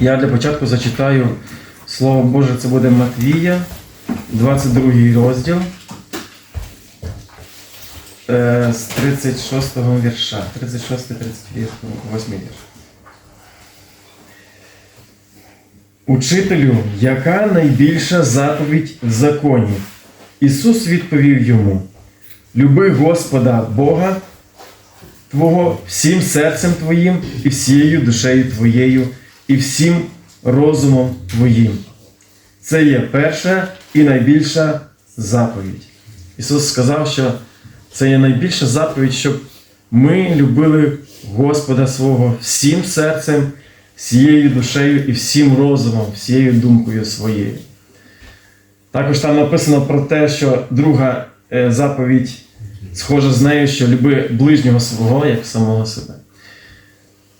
Я для початку зачитаю Слово Боже, це буде Матвія, 22 розділ е, з 36 вірша. 36, 38 вірш. Учителю, яка найбільша заповідь в законі? Ісус відповів йому: Люби Господа Бога Твого всім серцем Твоїм і всією душею Твоєю, і всім розумом Твоїм. Це є перша і найбільша заповідь. Ісус сказав, що це є найбільша заповідь, щоб ми любили Господа свого всім серцем, всією душею і всім розумом, всією думкою своєю. Також там написано про те, що друга е, заповідь схожа з нею, що люби ближнього свого як самого себе.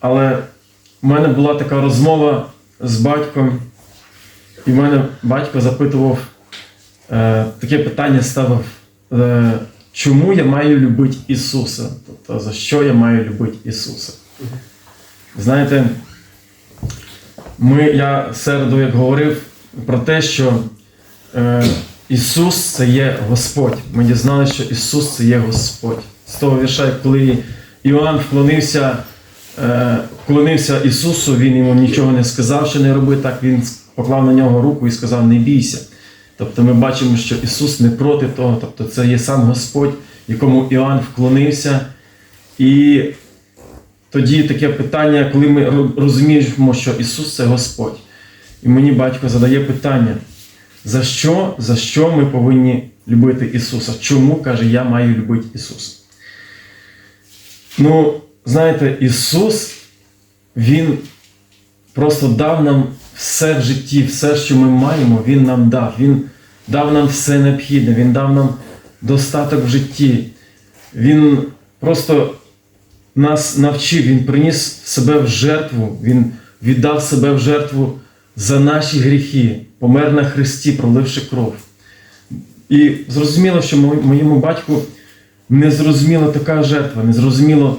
Але в мене була така розмова з батьком, і в мене батько запитував е, таке питання ставив, е, чому я маю любити Ісуса? Тобто за що я маю любити Ісуса? Знаєте, ми, я середу як говорив про те, що е, Ісус це є Господь. Ми дізналися, що Ісус це є Господь. З того вірша, коли Іоанн вклонився, е, вклонився Ісусу, він йому нічого не сказав, що не роби так, він поклав на нього руку і сказав: Не бійся. Тобто ми бачимо, що Ісус не проти того, тобто це є сам Господь, якому Іоанн вклонився. І тоді таке питання, коли ми розуміємо, що Ісус це Господь. І мені батько задає питання, за що, за що ми повинні любити Ісуса? Чому, каже, я маю любити Ісуса? Ну, знаєте, Ісус, Він просто дав нам все в житті, все, що ми маємо, Він нам дав. Він дав нам все необхідне, Він дав нам достаток в житті. Він просто нас навчив, Він приніс себе в жертву, Він віддав себе в жертву за наші гріхи, помер на Христі, проливши кров. І зрозуміло, що моєму батьку не зрозуміла така жертва, не зрозуміло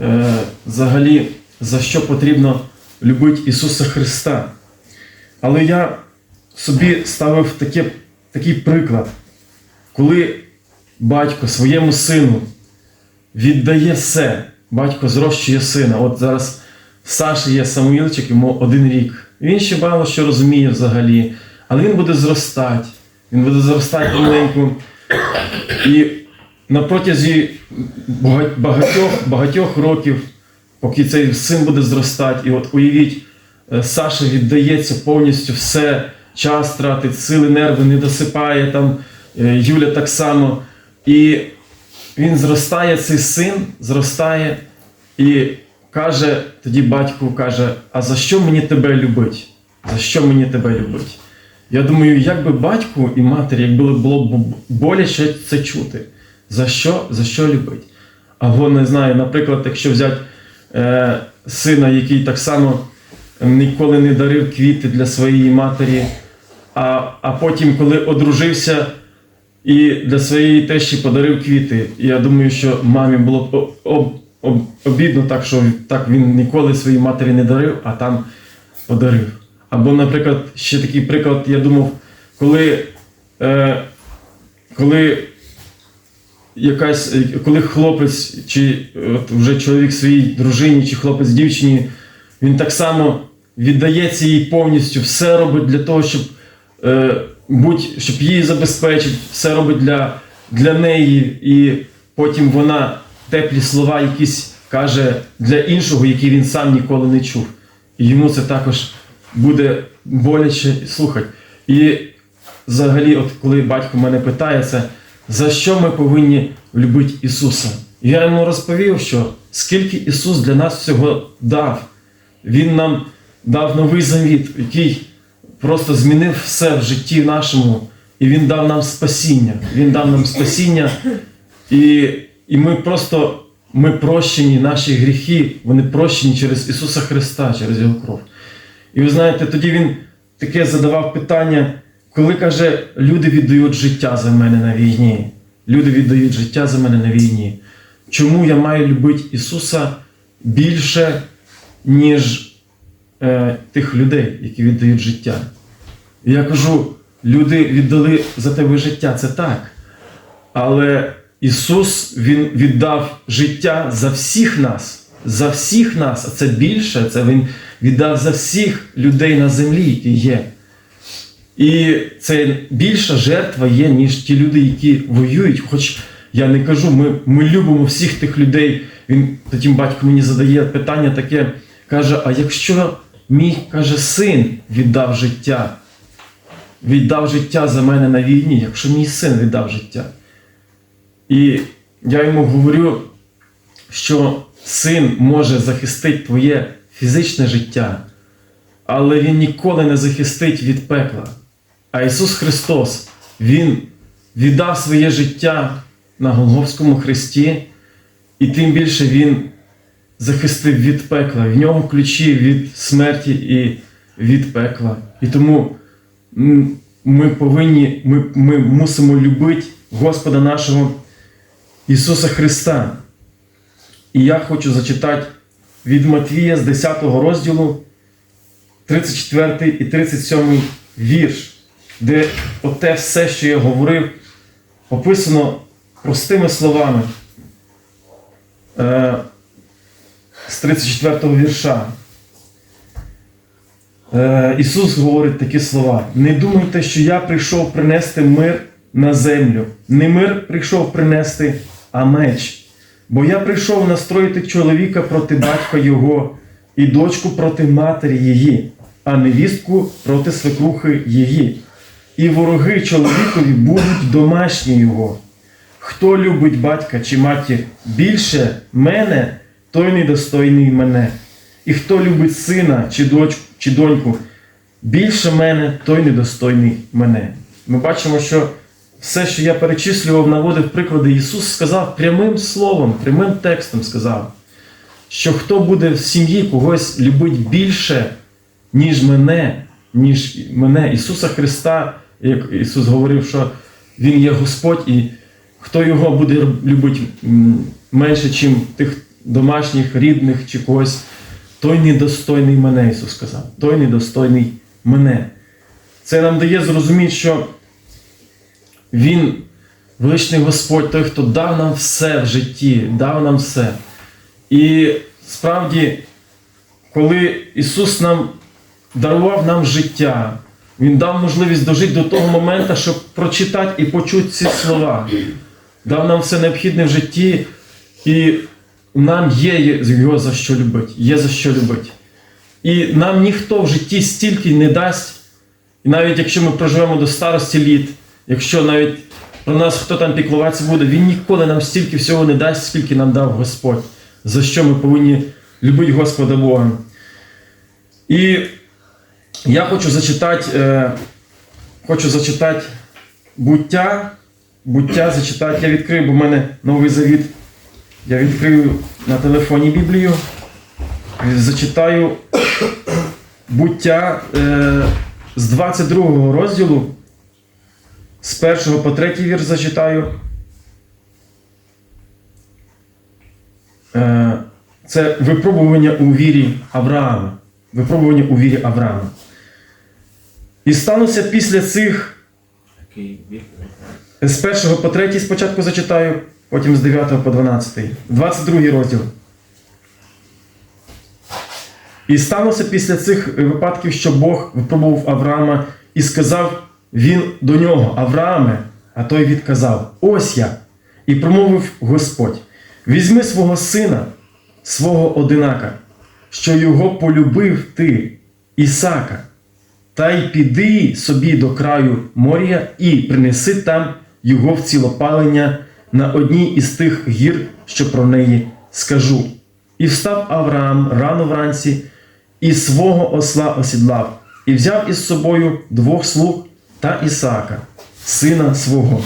е, взагалі, за що потрібно любити Ісуса Христа. Але я собі ставив таке, такий приклад, коли батько своєму сину віддає все, батько зрощує сина. От зараз в Саші є Самуїлчик, йому один рік. Він ще мало що розуміє взагалі, але він буде зростати. Він буде зростати помаленьку. І на протязі багатьох, багатьох років, поки цей син буде зростати, і от уявіть, е, Саша віддається повністю все, час тратить, сили, нерви, не досипає там, е, Юля так само. І він зростає, цей син зростає і каже, тоді батьку каже: А за що мені тебе любить? За що мені тебе любить? Я думаю, як би батьку і матері, якби було б боляче це чути. За що, за що любить? Або не знаю, наприклад, якщо взяти сина, який так само ніколи не дарив квіти для своєї матері, а, а потім, коли одружився, і для своєї тещі подарив квіти. Я думаю, що мамі було б об, об- обідно так, що так він ніколи своїй матері не дарив, а там подарив. Або, наприклад, ще такий приклад, я думав, коли, е, коли якась, коли хлопець, чи от вже чоловік своїй дружині, чи хлопець дівчині, він так само віддається їй повністю, все робить для того, щоб, е, будь, щоб її забезпечити, все робить для, для неї, і потім вона теплі слова якісь каже для іншого, які він сам ніколи не чув. І йому це також буде боляче слухати. І взагалі, от коли батько мене питає це, за що ми повинні любити Ісуса? Я йому розповів, що скільки Ісус для нас всього дав. Він нам дав новий завіт, який просто змінив все в житті нашому, і Він дав нам спасіння. Він дав нам спасіння, і, і ми просто ми прощені, наші гріхи, вони прощені через Ісуса Христа, через Його кров. І ви знаєте, тоді він таке задавав питання, коли каже, люди віддають життя за мене на війні. Люди віддають життя за мене на війні. Чому я маю любити Ісуса більше, ніж е, тих людей, які віддають життя. Я кажу, люди віддали за тебе життя, це так. Але Ісус Він віддав життя за всіх нас, за всіх нас, а це більше, це Він віддав за всіх людей на землі, які є. І це більша жертва є, ніж ті люди, які воюють. Хоч я не кажу, ми, ми любимо всіх тих людей. Він потім батько мені задає питання таке, каже: а якщо мій каже, син віддав життя, віддав життя за мене на війні, якщо мій син віддав життя. І я йому говорю, що син може захистити твоє фізичне життя, але він ніколи не захистить від пекла. А Ісус Христос, Він віддав своє життя на Голговському хресті, і тим більше Він захистив від пекла. В ньому ключі від смерті і від пекла. І тому ми повинні, ми, ми мусимо любити Господа нашого Ісуса Христа. І я хочу зачитати від Матвія з 10 розділу, 34 і 37 вірш, де оте все, що я говорив, описано простими словами. Е, з 34 вірша. Е, Ісус говорить такі слова: Не думайте, що я прийшов принести мир на землю. Не мир прийшов принести, а меч. Бо я прийшов настроїти чоловіка проти батька його, і дочку проти матері її, а невістку проти свекрухи її. І вороги чоловікові будуть домашні його. Хто любить батька чи матір більше мене, той недостойний мене. І хто любить сина чи дочку, чи доньку більше мене, той недостойний мене. Ми бачимо, що все, що я перечислював, наводив приклади, Ісус сказав прямим словом, прямим текстом сказав, що хто буде в сім'ї когось любить більше, ніж мене, ніж мене, Ісуса Христа, як Ісус говорив, що Він є Господь, і хто його буде любити менше, ніж тих домашніх, рідних чи когось, той недостойний мене, Ісус сказав, той недостойний мене. Це нам дає зрозуміти, що Він, величний Господь, той, хто дав нам все в житті, дав нам все. І справді, коли Ісус нам дарував нам життя, Він дав можливість дожити до того моменту, щоб прочитати і почути ці слова. Дав нам все необхідне в житті, і нам є його за що любити. Є за що любити. І нам ніхто в житті стільки не дасть, і навіть якщо ми проживемо до старості літ, якщо навіть про нас хто там піклуватися буде, він ніколи нам стільки всього не дасть, скільки нам дав Господь, за що ми повинні любити Господа Бога. І я хочу зачитати, е, хочу зачитати буття, буття зачитати. Я відкрию, бо в мене новий завіт. Я відкрию на телефоні Біблію, зачитаю буття е, з 22 розділу, з 1 по 3 вірш зачитаю. Е, це випробування у вірі Авраама. Випробування у вірі Авраама. І стануться після цих з 1 по 3 спочатку зачитаю, потім з 9 по 12. 22 розділ. І сталося після цих випадків, що Бог випробував Авраама і сказав він до нього: Аврааме, а той відказав: Ось я. І промовив Господь: Візьми свого сина, свого одинака, що його полюбив ти, Ісака, та й піди собі до краю моря і принеси там його в цілопалення на одній із тих гір, що про неї скажу. І встав Авраам рано вранці, і свого осла осідлав, і взяв із собою двох слуг та Ісаака, сина свого,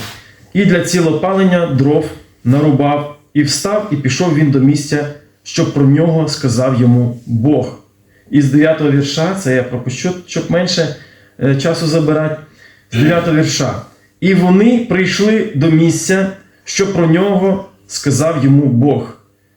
і для цілопалення дров нарубав, і встав, і пішов він до місця, що про нього сказав йому Бог. І з 9 вірша, це я пропущу, щоб менше е, часу забирати, з 9 вірша. І вони прийшли до місця, що про нього сказав йому Бог,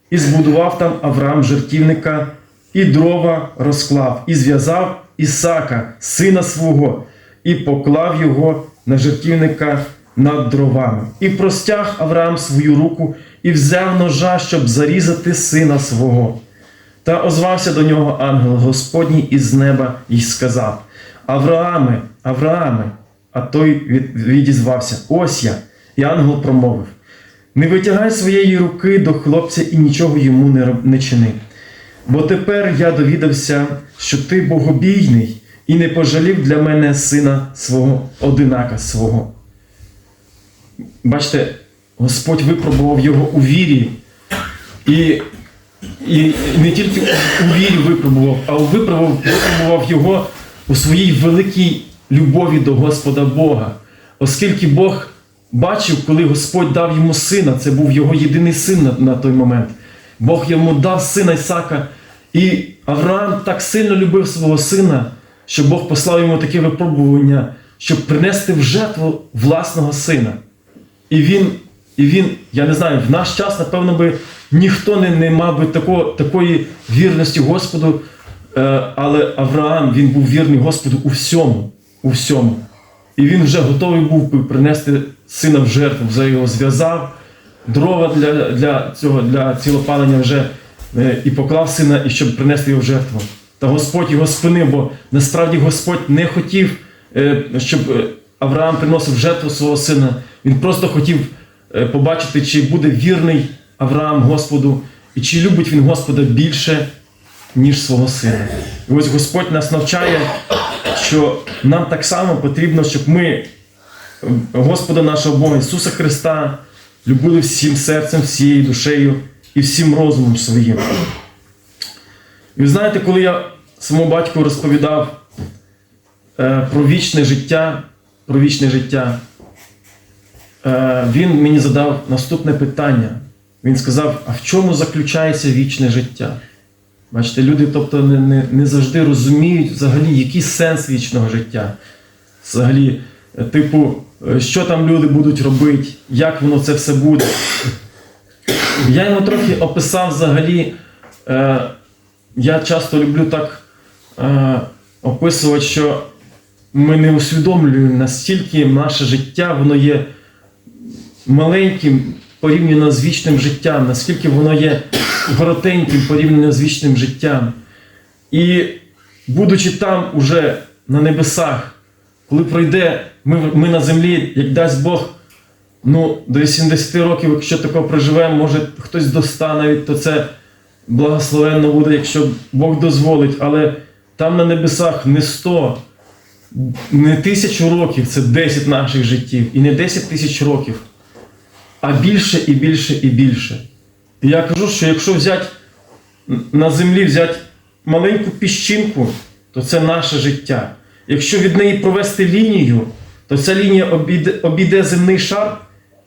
і збудував там Авраам жертівника, і дрова розклав, і зв'язав Ісака, сина свого, і поклав його на жертівника над дровами. І простяг Авраам свою руку і взяв ножа, щоб зарізати сина свого. Та озвався до нього ангел Господній із неба і сказав: Аврааме, Аврааме, а той відізвався: Ось я. І ангел промовив: Не витягай своєї руки до хлопця і нічого йому не, роб- не чини. Бо тепер я довідався, що ти богобійний і не пожалів для мене сина свого, одинака свого. Бачите, Господь випробував його у вірі. І, і не тільки у вірі випробував, а випробував, випробував його у своїй великій любові до Господа Бога. Оскільки Бог бачив, коли Господь дав йому сина, це був його єдиний син на, на той момент. Бог йому дав сина Ісака. І Авраам так сильно любив свого сина, що Бог послав йому таке випробування, щоб принести в жертву власного сина. І він, і він, я не знаю, в наш час, напевно, би ніхто не, не мав би такого, такої вірності Господу, е, але Авраам він був вірний Господу у всьому. У всьому. І він вже готовий був принести сина в жертву, вже його зв'язав, дрова для, для цього для цілопалення вже е, і поклав сина, і щоб принести його в жертву. Та Господь його спинив, бо насправді Господь не хотів, е, щоб Авраам приносив жертву свого сина. Він просто хотів побачити, чи буде вірний Авраам Господу, і чи любить він Господа більше, ніж свого сина. І ось Господь нас навчає, що нам так само потрібно, щоб ми е, Господа нашого Бога Ісуса Христа любили всім серцем, всією душею і всім розумом своїм. І ви знаєте, коли я своєму батьку розповідав е, про вічне життя, про вічне життя, е, він мені задав наступне питання. Він сказав: а в чому заключається вічне життя? Бачите, люди тобто, не, не, не завжди розуміють взагалі, який сенс вічного життя. Взагалі, е, типу, е, що там люди будуть робити, як воно це все буде. Я йому трохи описав взагалі. Е, я часто люблю так е, описувати, що ми не усвідомлюємо, настільки наше життя воно є маленьким порівняно з вічним життям, наскільки воно є коротеньким порівняно з вічним життям. І будучи там уже на небесах, коли пройде, ми, ми на землі, як дасть Бог, ну, до 80 років, якщо такого проживемо, може хтось до 100 навіть, то це благословенно буде, якщо Бог дозволить. Але там на небесах не 100, не тисячу років, це 10 наших життів. І не 10 тисяч років, а більше і більше і більше. Я кажу, що якщо взяти на землі взяти маленьку піщинку, то це наше життя. Якщо від неї провести лінію, то ця лінія обійде, обійде земний шар,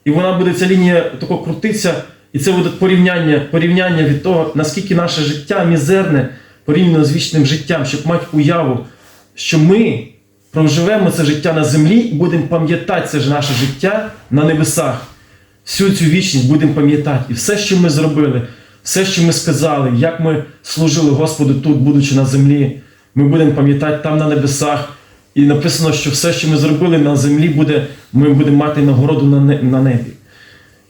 і вона буде ця лінія тако крутитися, і це буде порівняння, порівняння від того, наскільки наше життя мізерне порівняно з вічним життям, щоб мати уяву, що ми проживемо це життя на землі і будемо пам'ятати це ж наше життя на небесах. Всю цю вічність будемо пам'ятати. І все, що ми зробили, все, що ми сказали, як ми служили Господу тут, будучи на землі, ми будемо пам'ятати там на небесах. І написано, що все, що ми зробили на землі, буде, ми будемо мати нагороду на небі.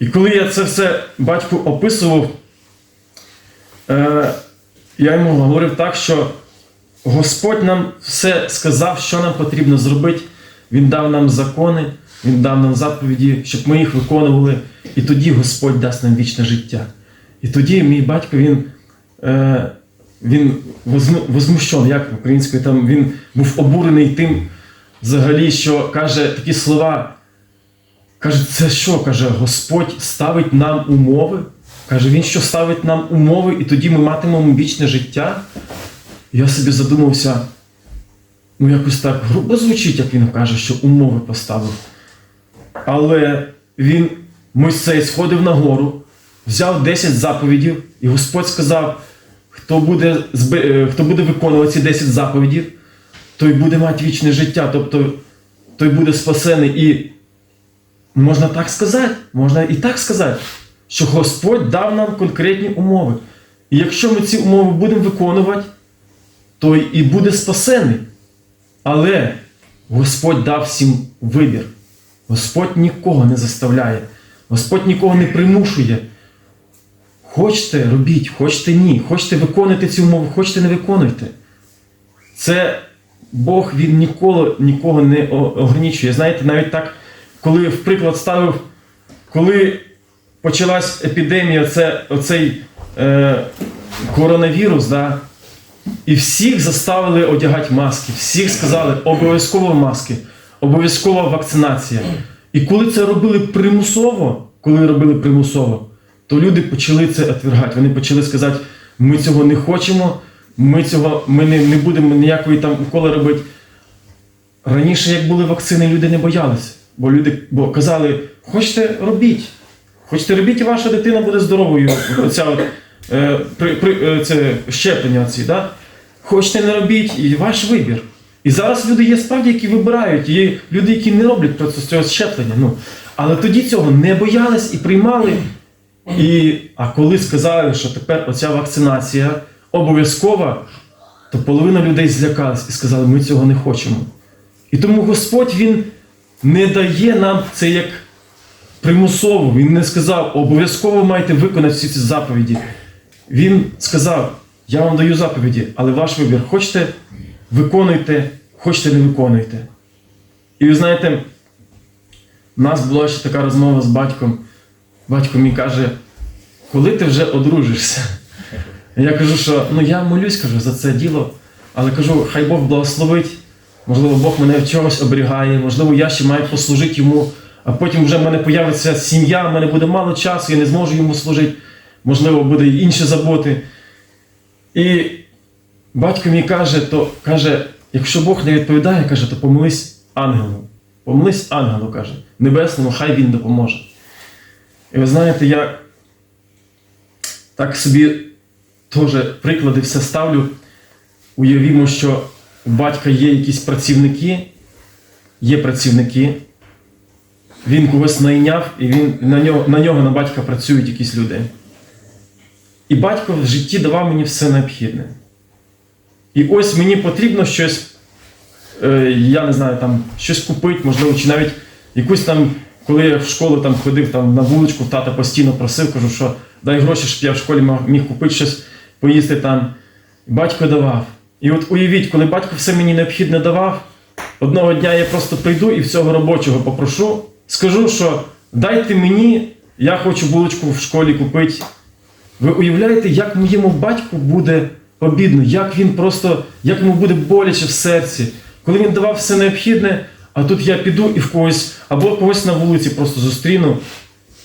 І коли я це все батьку описував, е, я йому говорив так, що Господь нам все сказав, що нам потрібно зробити. Він дав нам закони, Він дав нам заповіді, щоб ми їх виконували. І тоді Господь дасть нам вічне життя. І тоді мій батько він, е, він возму- возмущений, як українською, там він був обурений тим, взагалі, що каже такі слова. Каже, це що? Каже, Господь ставить нам умови. Каже, Він що ставить нам умови, і тоді ми матимемо вічне життя. Я собі задумався, ну якось так грубо звучить, як він каже, що умови поставив. Але він, Мойсей, сходив на гору, взяв 10 заповідів, і Господь сказав, хто буде, е, хто буде виконувати ці 10 заповідів, той буде мати вічне життя, тобто той буде спасений. І можна так сказати, можна і так сказати, що Господь дав нам конкретні умови. І якщо ми ці умови будемо виконувати, то і буде спасений. Але Господь дав всім вибір. Господь нікого не заставляє, Господь нікого не примушує. Хочете робіть, хочете ні, хочете виконувати ці умови, хочете не виконуйте. Це Бог він ніколи нікого не ограничує. Знаєте, навіть так, коли в приклад ставив, коли почалась епідемія, це, оцей е, коронавірус, да, і всіх заставили одягати маски, всіх сказали, обов'язково маски, обов'язкова вакцинація. І коли це робили примусово, коли робили примусово, то люди почали це отвергати. Вони почали сказати, ми цього не хочемо, ми цього ми не, не будемо ніякої там уколи робити. Раніше, як були вакцини, люди не боялися. Бо люди бо казали, хочете робіть. Хочете робіть, і ваша дитина буде здоровою. Оця от, е, при, при, е, це щеплення оці, да? Хочете не робіть, і ваш вибір. І зараз люди є справді, які вибирають, є люди, які не роблять цього щеплення. Ну, але тоді цього не боялись і приймали. І, а коли сказали, що тепер оця вакцинація обов'язкова, то половина людей злякалась і сказали, ми цього не хочемо. І тому Господь Він не дає нам це як примусово. Він не сказав, обов'язково маєте виконати всі ці заповіді. Він сказав, я вам даю заповіді, але ваш вибір. Хочете, виконуйте, хочете, не виконуйте. І ви знаєте, у нас була ще така розмова з батьком. Батько мені каже, коли ти вже одружишся? Я кажу, що ну я молюсь кажу, за це діло, але кажу, хай Бог благословить. Можливо, Бог мене в чогось оберігає, можливо, я ще маю послужити йому, а потім вже в мене появиться сім'я, в мене буде мало часу, я не зможу йому служити. Можливо, буде інші заботи. І батько мені каже, то каже, якщо Бог не відповідає, каже, то помолись ангелу. Помолись ангелу, каже, небесному, хай він допоможе. І ви знаєте, я так собі теж приклади все ставлю. Уявімо, що у батька є якісь працівники, є працівники, він когось найняв, і він, на, нього, на нього, на батька працюють якісь люди. І батько в житті давав мені все необхідне. І ось мені потрібно щось, е, я не знаю, там, щось купити, можливо, чи навіть якусь там, коли я в школу там ходив там, на вуличку, тата постійно просив, кажу, що дай гроші, щоб я в школі міг купити щось, поїсти там. Батько давав. І от уявіть, коли батько все мені необхідне давав, одного дня я просто прийду і всього робочого попрошу, скажу, що дайте мені, я хочу булочку в школі купити. Ви уявляєте, як моєму батьку буде обідно, як він просто, як йому буде боляче в серці, коли він давав все необхідне, а тут я піду і в когось, або когось на вулиці просто зустріну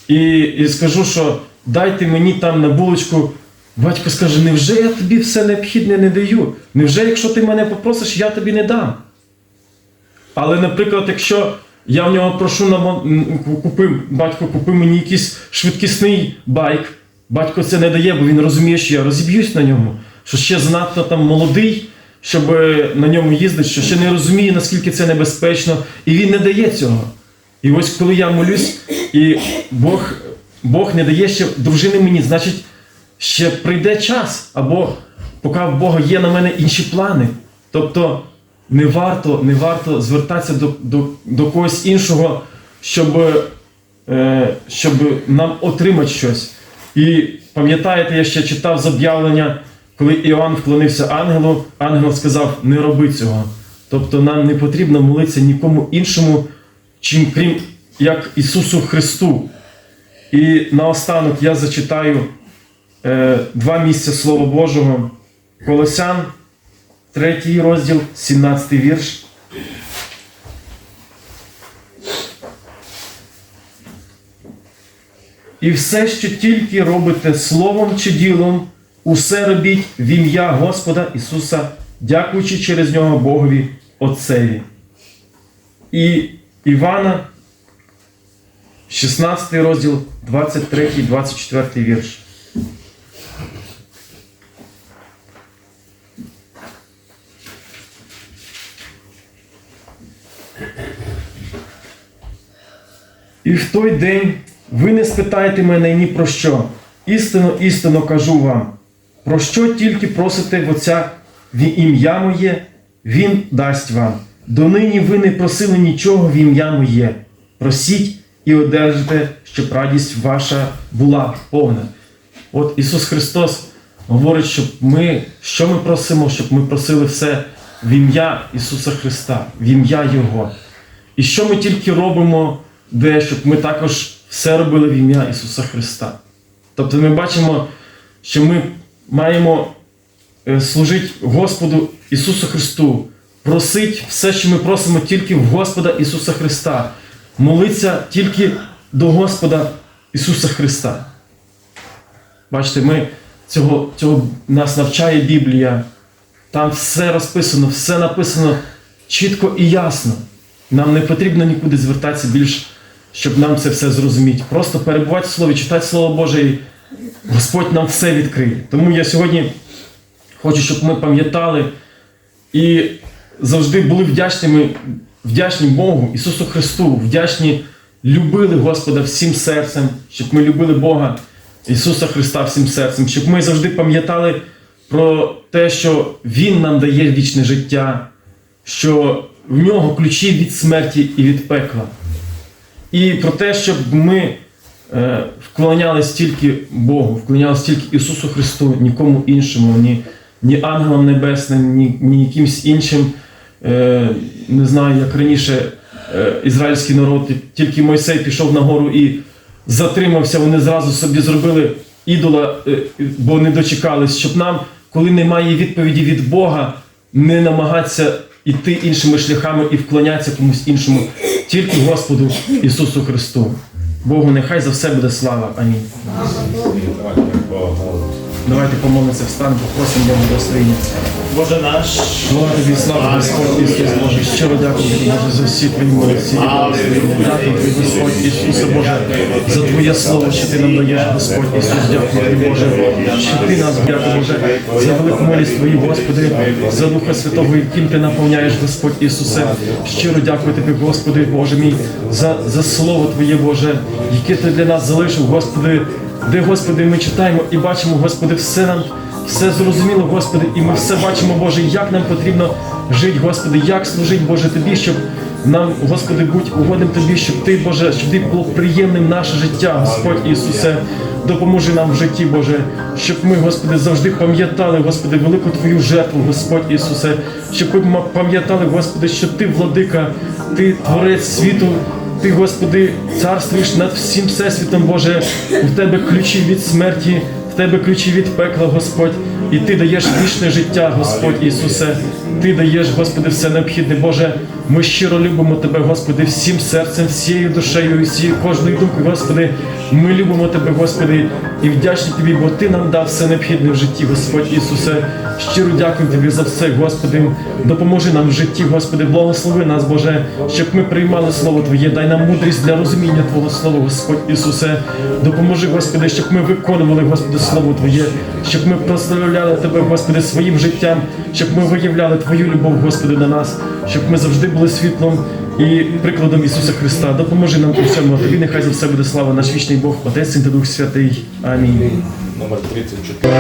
і, і скажу, що дайте мені там на булочку. Батько скаже, невже я тобі все необхідне не даю? Невже, якщо ти мене попросиш, я тобі не дам? Але, наприклад, якщо я в нього прошу купи, батько, купи мені якийсь швидкісний байк, батько це не дає, бо він розуміє, що я розіб'юсь на ньому, що ще занадто там молодий, щоб е, на ньому їздити, що ще не розуміє, наскільки це небезпечно, і він не дає цього. І ось коли я молюсь, і Бог, Бог не дає ще дружини мені, значить, ще прийде час, або поки в Бога є на мене інші плани. Тобто не варто, не варто звертатися до, до, до когось іншого, щоб, е, щоб нам отримати щось. І пам'ятаєте, я ще читав з об'явлення, коли Іоанн вклонився ангелу, ангел сказав: не роби цього. Тобто нам не потрібно молитися нікому іншому, чим крім як Ісусу Христу. І наостанок я зачитаю е, два місця Слова Божого. Колосян, 3 розділ, 17 вірш. І все, що тільки робите словом чи ділом, усе робіть в ім'я Господа Ісуса, дякуючи через нього Богові Отцеві. І Івана, 16 розділ, 23, 24 вірш. І в той день ви не спитаєте мене ні про що. Істинно, істинно кажу вам. Про що тільки просите в Отця в ім'я моє, Він дасть вам. Донині ви не просили нічого в ім'я моє. Просіть і одержите, щоб радість ваша була повна. От Ісус Христос говорить, щоб ми, що ми просимо, щоб ми просили все в ім'я Ісуса Христа, в ім'я Його. І що ми тільки робимо, де, щоб ми також все робили в ім'я Ісуса Христа. Тобто ми бачимо, що ми маємо е, служити Господу Ісусу Христу, просить все, що ми просимо тільки в Господа Ісуса Христа, молитися тільки до Господа Ісуса Христа. Бачите, ми цього, цього нас навчає Біблія. Там все розписано, все написано чітко і ясно. Нам не потрібно нікуди звертатися більш, щоб нам це все зрозуміти. Просто перебувати в Слові, читати Слово Боже, і Господь нам все відкриє. Тому я сьогодні хочу, щоб ми пам'ятали і завжди були вдячними, вдячні Богу, Ісусу Христу, вдячні, любили Господа всім серцем, щоб ми любили Бога, Ісуса Христа всім серцем, щоб ми завжди пам'ятали про те, що Він нам дає вічне життя, що в нього ключі від смерті і від пекла. І про те, щоб ми вклонялись тільки Богу, вклонялись тільки Ісусу Христу, нікому іншому, ні, ні ангелам небесним, ні, ні якимсь іншим, е, не знаю, як раніше е, ізраїльський народ, тільки Мойсей пішов на гору і затримався, вони зразу собі зробили ідола, е, бо не дочекались, щоб нам, коли немає відповіді від Бога, не намагатися іти іншими шляхами і вклонятися комусь іншому, тільки Господу Ісусу Христу. Богу, нехай за все буде слава. Амінь. Давайте помолимося, встанемо, попросимо Його благословення. Боже наш, Слава тобі, слава Господь Ісус Боже. Щиро дякую тобі, Боже, за всі твої молодці. Дякую тобі, Господь Ісусе Боже, за Твоє слово, що ти нам даєш, Господь Ісус. Дякую тобі, Боже, що ти нас, дякую, Боже, за велику милість Твою, Господи, за Духа Святого, яким ти наповняєш, Господь Ісусе. Щиро дякую тобі, Господи, Боже мій, за, за слово Твоє, Боже, яке ти для нас залишив, Господи, де, Господи, ми читаємо і бачимо, Господи, все нам все зрозуміло, Господи, і ми все бачимо, Боже, як нам потрібно жити, Господи, як служити, Боже, Тобі, щоб нам, Господи, будь угодним Тобі, щоб Ти, Боже, щоб Ти було приємним наше життя, Господь Ісусе. Допоможи нам в житті, Боже, щоб ми, Господи, завжди пам'ятали, Господи, велику Твою жертву, Господь Ісусе, щоб ми пам'ятали, Господи, що Ти владика, Ти творець світу, Ти, Господи, царствуєш над всім всесвітом, Боже, у Тебе ключі від смерті. Тебе ключі від пекла, Господь, і Ти даєш вічне життя, Господь Ісусе. Ти даєш, Господи, все необхідне. Боже, ми щиро любимо Тебе, Господи, всім серцем, всією душею всією кожною думкою, Господи. Ми любимо Тебе, Господи, і вдячні Тобі, бо Ти нам дав все необхідне в житті, Господь Ісусе. Щиро дякую Тобі за все, Господи. Допоможи нам в житті, Господи, благослови нас, Боже, щоб ми приймали Слово Твоє. Дай нам мудрість для розуміння Твого Слова, Господь Ісусе. Допоможи, Господи, щоб ми виконували, Господи, Слово Твоє, щоб ми прославляли Тебе, Господи, своїм життям, щоб ми виявляли Твою любов, Господи, до нас, щоб ми завжди були світлом і прикладом Ісуса Христа. Допоможи нам у цьому. А Тобі нехай за все буде слава, наш вічний Бог, Отець Син та Дух Святий. Амінь. номер 34.